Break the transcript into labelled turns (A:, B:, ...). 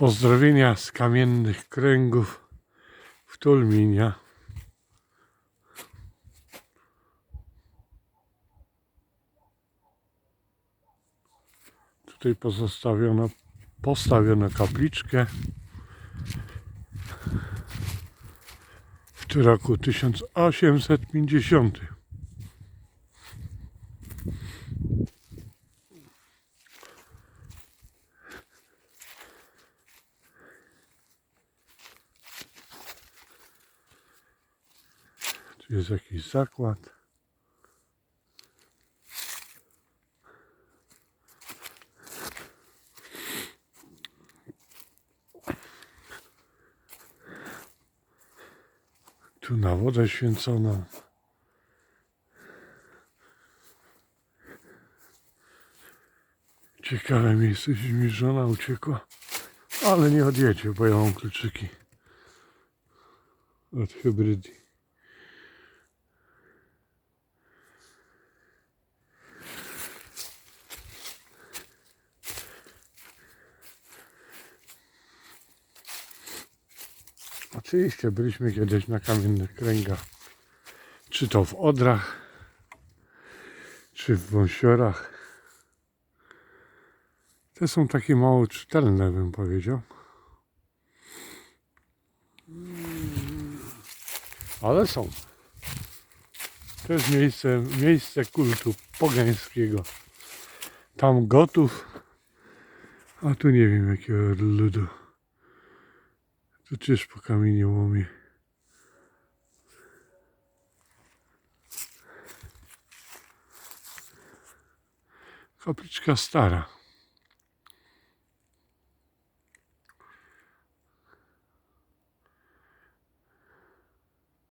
A: Pozdrowienia z kamiennych kręgów w Tulminia. Tutaj pozostawiono, postawiono kapliczkę w roku 1850. jest jakiś zakład. Tu na wodę święconą. Ciekawe miejsce, gdzie mi żona uciekła. Ale nie odjedzie, bo ja mam kluczyki od hybrydy. Oczywiście byliśmy kiedyś na kamiennych kręgach. Czy to w Odrach, czy w Wąsiorach. Te są takie mało czytelne, bym powiedział. Ale są. To jest miejsce, miejsce kultu pogańskiego. Tam gotów, a tu nie wiem jakiego ludu. Też po kamieniołomie. Kapliczka stara.